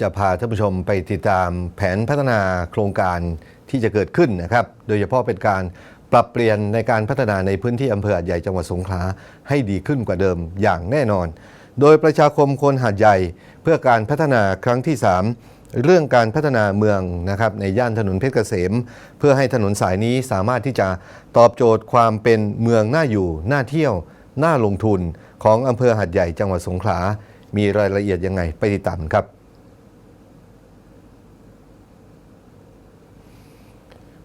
จะพาท่านผู้ชมไปติดตามแผนพัฒนาโครงการที่จะเกิดขึ้นนะครับ โดยเฉพาะเป็นการปรับเปลี่ยนในการพัฒนาในพื้นที่อำเภอหาดใหญ่จังหวัดสงขลาให้ดีขึ้นกว่าเดิมอย่างแน่นอน โดยประชาคมคนหาดใหญ่เพื่อการพัฒนาครั้งที่ 3 เรื่องการพัฒนาเมืองนะครับในย่านถนนเพชรเกษม เพื่อให้ถนนสายนี้สามารถที่จะตอบโจทย์ความเป็นเมืองน่าอยู่น่าเที่ยว น่าลงทุนของอำเภอหาดใหญ่จังหวัดสงขลา มีรายละเอียดยังไงไปติดตามครับ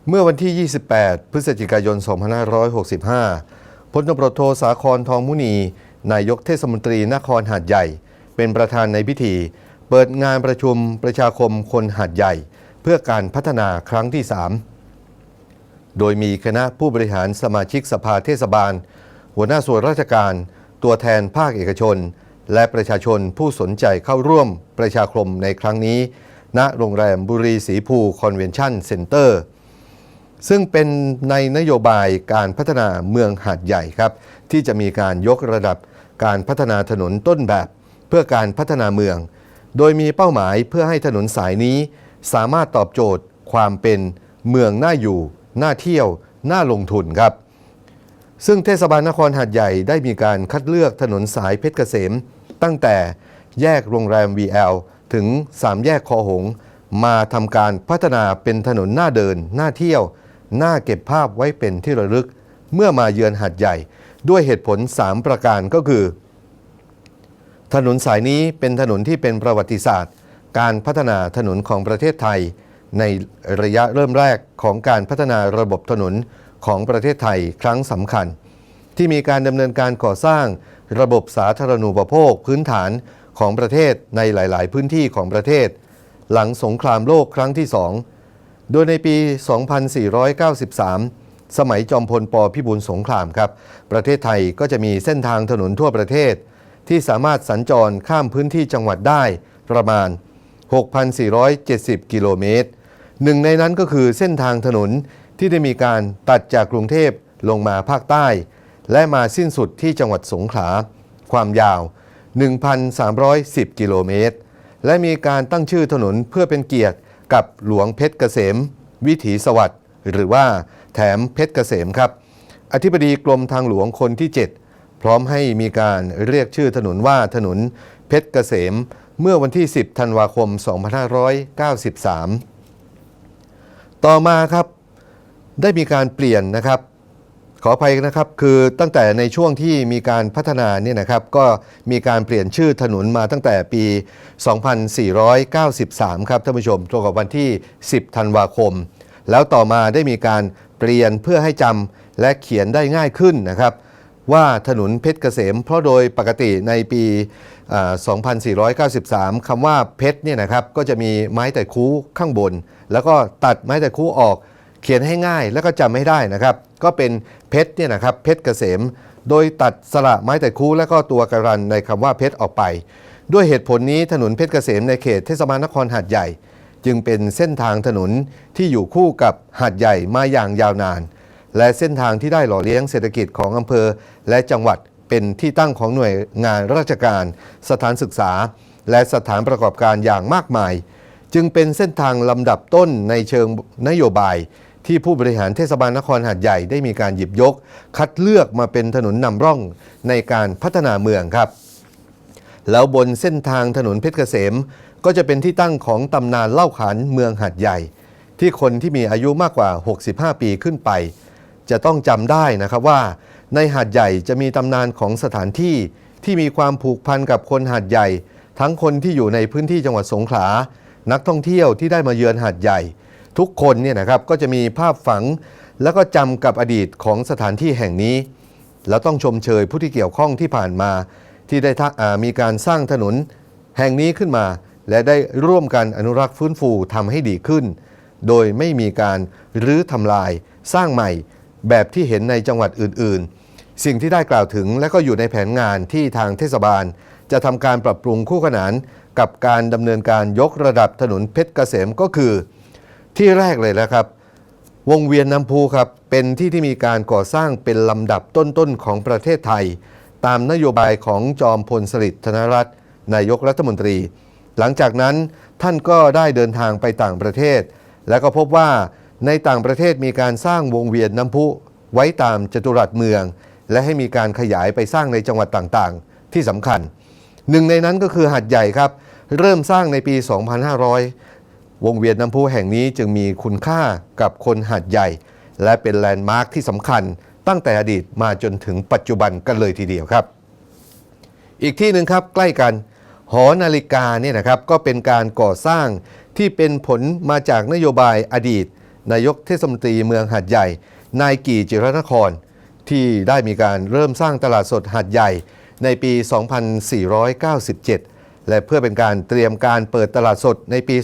เมื่อวันที่ 28 พฤศจิกายน 2565 พลตำรวจโทสาครทองมุนี นายกเทศมนตรีนครหาดใหญ่ เป็นประธานในพิธี เปิดงานประชุมประชาคมคนหาดใหญ่ เพื่อการพัฒนาครั้งที่ 3 โดยมีคณะผู้บริหารสมาชิกสภาเทศบาล หัวหน้าส่วนราชการ ตัวแทนภาคเอกชน และประชาชนผู้สนใจเข้าร่วมประชาคมในครั้งนี้ ณ โรงแรมบุรีสีภูคอนเวนชั่นเซ็นเตอร์ ซึ่งเป็นในนโยบายการพัฒนาเมืองหาดใหญ่ครับ ที่จะมีการยกระดับการพัฒนาถนนต้นแบบ เพื่อการพัฒนาเมือง โดยมีเป้าหมายเพื่อให้ถนนสายนี้ สามารถตอบโจทย์ความเป็นเมืองน่าอยู่ น่าเที่ยว น่าลงทุนครับ ซึ่งเทศบาลนครหาดใหญ่ได้มีการคัดเลือกถนนสายเพชรเกษม ตั้งแต่แยกโรงแรม VL ถึง 3 แยกคอหง มาทำการพัฒนาเป็นถนนหน้าเดิน หน้าเที่ยว น้าเก็บภาพไว้เป็นที่ระลึก เมื่อมาเยือนหาดใหญ่ ด้วยเหตุผล 3 ประการก็คือ ถนนสายนี้เป็นถนนที่เป็นประวัติศาสตร์ การพัฒนาถนนของประเทศไทย ในระยะเริ่มแรกของการพัฒนาระบบถนนของประเทศไทยครั้งสำคัญ ที่มีการดำเนินการก่อสร้างระบบสาธารณูปโภคพื้นฐานของประเทศในหลาย ๆ พื้นที่ของประเทศ หลังสงครามโลกครั้งที่สอง โดยในปี 2493 สมัยจอมพลปพิบูลสงครามครับ ประเทศไทยก็จะมีเส้นทางถนนทั่วประเทศ ที่สามารถสัญจรข้ามพื้นที่จังหวัดได้ประมาณ 6,470 กิโลเมตร หนึ่งในนั้นก็คือเส้นทางถนนที่ได้มีการตัดจากกรุงเทพลงมาภาคใต้ และมาสิ้นสุดที่จังหวัดสงขลา ความยาว 1,310 กิโลเมตร และมีการตั้งชื่อถนนเพื่อเป็นเกียรติ กับหลวงเพชรเกษม วิถีสวัสดิ์หรือว่าแถมเพชรเกษมครับ อธิบดีกรมทางหลวงคนที่ 7 พร้อมให้มีการเรียกชื่อถนนว่าถนนเพชรเกษม เมื่อวันที่ 10 ธันวาคม 2593 ต่อมาครับได้มีการเปลี่ยนนะครับ ขออภัยนะครับคือตั้งแต่ในช่วงที่มีการพัฒนาเนี่ยนะครับก็มีการเปลี่ยนชื่อถนนมาตั้งแต่ปี 2493 ครับท่านผู้ชมตรงกับวันที่ 10 ธันวาคม แล้วต่อมาได้มีการเปลี่ยนเพื่อให้จำและเขียนได้ง่ายขึ้นนะครับว่าถนนเพชรเกษม เพราะโดยปกติในปี 2493 คำว่าเพชรเนี่ยนะครับก็จะมีไม้แต่คูข้างบน แล้วก็ตัดไม้แต่คูออก เขียนให้ง่ายแล้วก็จำให้ได้นะครับ ก็เป็นเพชรเนี่ยนะครับเพชรเกษม โดยตัดสระไม้แต่คู่แล้วก็ตัวการันในคำว่าเพชรออกไป ด้วยเหตุผลนี้ถนนเพชรเกษมในเขตเทศบาลนครหาดใหญ่ จึงเป็นเส้นทางถนนที่อยู่คู่กับหาดใหญ่มาอย่างยาวนาน และเส้นทางที่ได้หล่อเลี้ยงเศรษฐกิจของอำเภอ และจังหวัดเป็นที่ตั้งของหน่วยงานราชการ สถานศึกษา และสถานประกอบการอย่างมากมาย จึงเป็นเส้นทางลำดับต้นในเชิงนโยบาย ที่ผู้บริหารเทศบาลนครหาดใหญ่ได้มีการหยิบยก คัดเลือกมาเป็นถนนนำร่องในการพัฒนาเมืองครับ แล้วบนเส้นทางถนนเพชรเกษม ก็จะเป็นที่ตั้งของตำนานเล่าขานเมืองหาดใหญ่ ที่คนที่มีอายุมากกว่า 65 ปีขึ้นไป จะต้องจำได้นะครับว่า ในหาดใหญ่จะมีตำนานของสถานที่ที่มีความผูกพันกับคนหาดใหญ่ ทั้งคนที่อยู่ในพื้นที่จังหวัดสงขลา นักท่องเที่ยวที่ได้มาเยือนหาดใหญ่ ทุกคนเนี่ยนะครับก็จะมีภาพฝังแล้วก็จำกับอดีตของสถานที่แห่งนี้ แล้วต้องชมเชยผู้ที่เกี่ยวข้องที่ผ่านมา ที่ได้มีการสร้างถนนแห่งนี้ขึ้นมา และได้ร่วมกันอนุรักษ์ฟื้นฟูทำให้ดีขึ้น โดยไม่มีการรื้อทำลาย สร้างใหม่แบบที่เห็นในจังหวัดอื่นๆ สิ่งที่ได้กล่าวถึงและก็อยู่ในแผนงานที่ทางเทศบาล จะทำการปรับปรุงคู่ขนานกับการดำเนินการยกระดับถนนเพชรเกษมก็คือ ที่แรกเลยนะครับ วงเวียนน้ำพุครับ เป็นที่ที่มีการก่อสร้างเป็นลำดับต้นๆของประเทศไทย ตามนโยบายของจอมพลสฤษดิ์ธนรัตน์นายกรัฐมนตรี หลังจากนั้นท่านก็ได้เดินทางไปต่างประเทศ แล้วก็พบว่าในต่างประเทศมีการสร้างวงเวียนน้ำพุไว้ตามจัตุรัสเมือง และให้มีการขยายไปสร้างในจังหวัดต่างๆ ที่สำคัญ หนึ่งในนั้นก็คือหัดใหญ่ครับ เริ่มสร้างในปี 2500 วงเวียนน้ำพุแห่งนี้จึงมีคุณค่ากับคนหัดใหญ่ และเป็นแลนด์มาร์คที่สำคัญตั้งแต่อดีตมาจนถึงปัจจุบันกันเลยทีเดียวครับ อีกที่หนึ่งครับใกล้กันหอนาฬิกาเนี่ยนะครับก็เป็นการก่อสร้างที่เป็นผลมาจากนโยบายอดีต นายกเทศมนตรีเมืองหัดใหญ่ นายกี่จิรนคร ที่ได้มีการเริ่มสร้างตลาดสดหัดใหญ่ในปี 2497 และเพื่อเป็นการเตรียมการเปิดตลาดสดในปี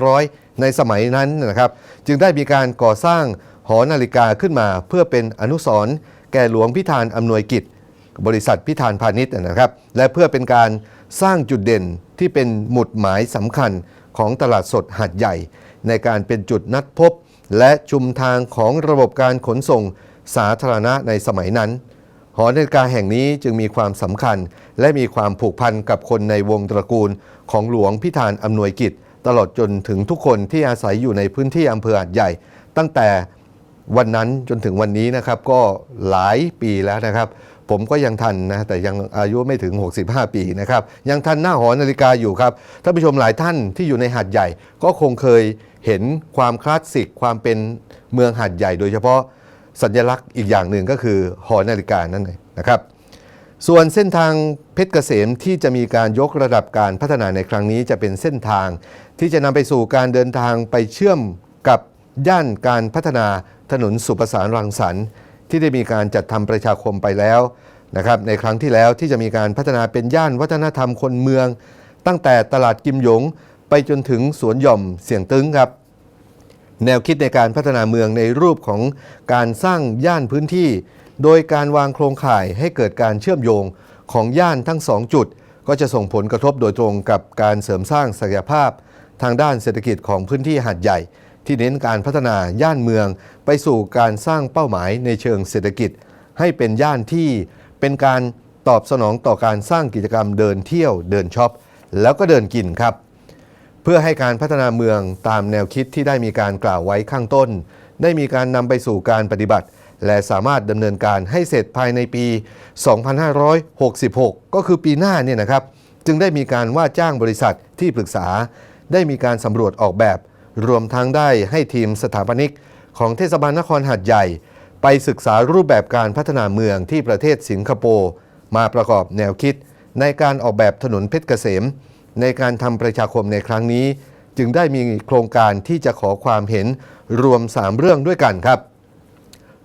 2500 ในสมัยนั้นนะครับ จึงได้มีการก่อสร้างหอนาฬิกาขึ้นมา เพื่อเป็นอนุสรณ์แก่หลวงพิธานอำนวยกิจ บริษัทพิธานพาณิชย์นะครับ และเพื่อเป็นการสร้างจุดเด่นที่เป็นหมุดหมายสำคัญของตลาดสดหัดใหญ่ ในการเป็นจุดนัดพบ และชุมทางของระบบการขนส่งสาธารณะในสมัยนั้น หอนาฬิกาแห่งนี้จึงมีความสำคัญ และมีความผูกพันกับคนในวงตระกูล ของหลวงพิธานอำนวยกิจ ตลอดจนถึงทุกคนที่อาศัยอยู่ในพื้นที่อำเภอหัดใหญ่ ตั้งแต่วันนั้นจนถึงวันนี้นะครับก็หลายปีแล้วนะครับ ผมก็ยังทันนะแต่ยังอายุไม่ถึง 65 ปีนะครับ ยังทันหน้าหอนาฬิกาอยู่ครับท่านผู้ชมหลายท่านที่อยู่ในหัดใหญ่ ก็คงเคยเห็นความคลาสสิกความเป็นเมืองหัดใหญ่ โดยเฉพาะ สัญลักษณ์อีกอย่างหนึ่งก็คือหอนาฬิกานั่นเองนะครับส่วนเส้นทางเพชรเกษมที่จะมีการยกระดับการพัฒนาในครั้งนี้จะเป็นเส้นทาง ที่จะนำไปสู่การเดินทางไปเชื่อมกับย่านการพัฒนาถนนสุประสานรังสรรค์ ที่ได้มีการจัดทำประชาคมไปแล้วนะครับในครั้งที่แล้วที่จะมีการพัฒนาเป็นย่านวัฒนธรรมคนเมือง ตั้งแต่ตลาดกิมหยง ไปจนถึงสวนหย่อมเสียงตึงครับ แนวคิดในการพัฒนาเมืองในรูปของการสร้างย่านพื้นที่ โดยการวางโครงข่ายให้เกิดการเชื่อมโยงของย่านทั้ง2จุด ก็จะส่งผลกระทบโดยตรงกับการเสริมสร้างศักยภาพ ทางด้านเศรษฐกิจของพื้นที่หาดใหญ่ ที่เน้นการพัฒนาย่านเมือง ไปสู่การสร้างเป้าหมายในเชิงเศรษฐกิจ ให้เป็นย่านที่เป็นการตอบสนองต่อการสร้างกิจกรรมเดินเที่ยวเดินช็อปแล้วก็เดินกินครับ พื่อให้การพัฒนาเมืองตามแนวคิดที่ได้มีการกล่าวไว้ข้างต้น ได้มีการนำไปสู่การปฏิบัติ และสามารถดำเนินการให้เสร็จภายในปี 2566 ก็คือปีหน้าเนี่ยนะครับ จึงได้มีการว่าจ้างบริษัทที่ปรึกษา ได้มีการสำรวจออกแบบ รวมทั้งได้ให้ทีมสถาปนิก ของเทศบาลนครหาดใหญ่ ไปศึกษารูปแบบการพัฒนาเมืองที่ประเทศสิงคโปร์มาประกอบแนวคิด ในการออกแบบถนนเพชรเกษม ในการทำประชาคมในครั้งนี้ จึงได้มีโครงการที่จะขอความเห็นรวม 3 เรื่องด้วยกันครับ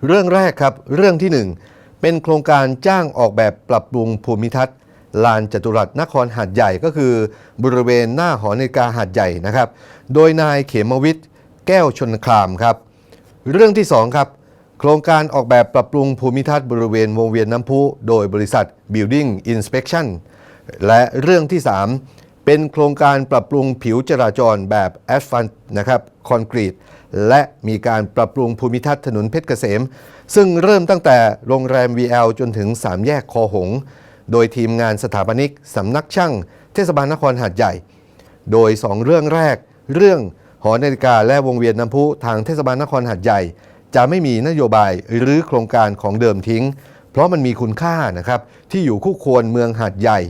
เรื่องแรกครับเรื่องที่ 1 เป็นโครงการจ้างออกแบบปรับปรุงภูมิทัศน์ลานจตุรัสนครหาดใหญ่ก็คือ บริเวณหน้าหอนาฬิกาหาดใหญ่นะครับ โดยนายเขมวิทย์แก้วชนครามครับ เรื่องที่2ครับโครงการออกแบบปรับปรุงภูมิทัศน์บริเวณวงเวียนน้ำพุโดยบริษัท Building Inspection และเรื่องที่ 3 เป็นโครงการปรับปรุงผิวจราจรแบบแอสฟัลต์นะครับคอนกรีต และมีการปรับปรุงภูมิทัศน์ถนนเพชรเกษม ซึ่งเริ่มตั้งแต่โรงแรม VL จนถึง 3 แยกคอหง โดยทีมงานสถาปนิกสำนักช่าง เทศบาลนครหาดใหญ่ โดย 2 เรื่องแรก เรื่องหอนาฬิกาและวงเวียนน้ำพุทางเทศบาลนครหาดใหญ่ จะไม่มีนโยบายหรือโครงการของเดิมทิ้ง เพราะมันมีคุณค่านะครับที่อยู่คู่ควรเมืองหาดใหญ่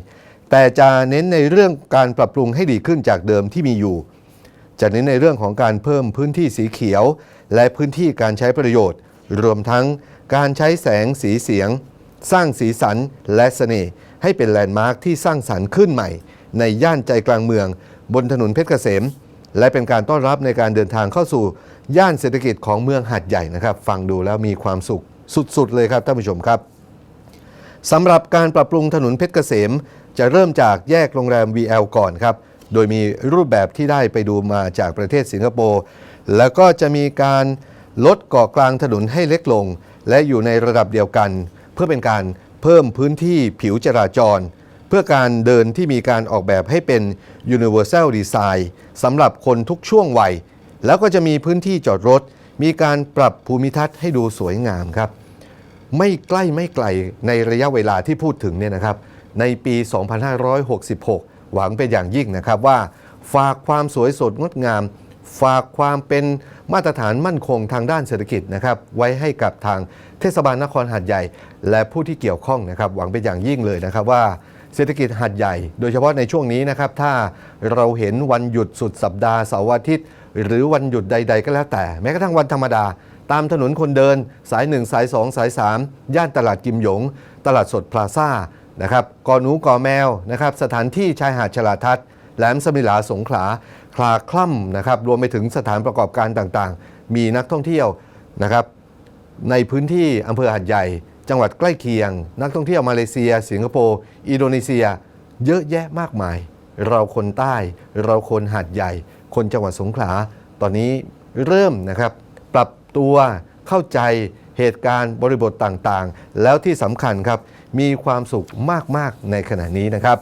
แต่จะเน้นในเรื่องการปรับปรุงให้ดีขึ้นจากเดิมที่มีอยู่ จะเน้นในเรื่องของการเพิ่มพื้นที่สีเขียว และพื้นที่การใช้ประโยชน์ รวมทั้งการใช้แสงสีเสียง สร้างสีสันและเสน่ห์ให้เป็นแลนด์มาร์คที่สร้างสรรค์ขึ้นใหม่ ในย่านใจกลางเมือง บนถนนเพชรเกษม และเป็นการต้อนรับในการเดินทางเข้าสู่ ย่านเศรษฐกิจของเมืองหาดใหญ่นะครับ ฟังดูแล้วมีความสุขสุดๆเลยครับท่านผู้ชมครับสำหรับการปรับปรุงถนนเพชรเกษม จะเริ่มจากแยกโรงแรม VL ก่อนครับ โดยมีรูปแบบที่ได้ไปดูมาจากประเทศสิงคโปร์ แล้วก็จะมีการลดเกาะกลางถนนให้เล็กลง และอยู่ในระดับเดียวกัน เพื่อเป็นการเพิ่มพื้นที่ผิวจราจร เพื่อการเดินที่มีการออกแบบให้เป็น universal design สำหรับคนทุกช่วงวัย แล้วก็จะมีพื้นที่จอดรถ มีการปรับภูมิทัศน์ให้ดูสวยงามครับ ไม่ใกล้ไม่ไกลในระยะเวลาที่พูดถึงเนี่ยนะครับ ในปี 2566 หวังเป็นอย่างยิ่งนะครับว่า ฝากความสวยสดงดงาม ฝากความเป็นมาตรฐานมั่นคงทางด้านเศรษฐกิจนะครับไว้ให้กับทางเทศบาลนครหาดใหญ่ และผู้ที่เกี่ยวข้องนะครับหวังเป็นอย่างยิ่งเลยนะครับว่าเศรษฐกิจหาดใหญ่ โดยเฉพาะในช่วงนี้นะครับ ถ้าเราเห็นวันหยุดสุดสัปดาห์เสาร์อาทิตย์ หรือวันหยุดใด ๆ ก็แล้วแต่ แม้กระทั่งวันธรรมดา ตามถนนคนเดิน สาย 1 สาย 2 สาย 3 ย่านตลาดกิมหยง ตลาดสดพลาซ่า นะครับกอหนูกอแมวนะครับสถานที่ชายหาดชลาทัศน์แหลมสมิลาสงขลาคลาคล่ำนะครับรวมไปถึงสถานประกอบการต่างๆ มีนักท่องเที่ยวนะครับในพื้นที่อำเภอหาดใหญ่ จังหวัดใกล้เคียง นักท่องเที่ยวมาเลเซีย สิงคโปร์อินโดนีเซีย เยอะแยะมากมาย เราคนใต้ เราคนหาดใหญ่ คนจังหวัดสงขลาตอนนี้เริ่มนะครับปรับตัวเข้าใจ เหตุการณ์บริบทต่างๆ แล้วที่สำคัญครับมีความสุขมากๆในขณะนี้นะครับ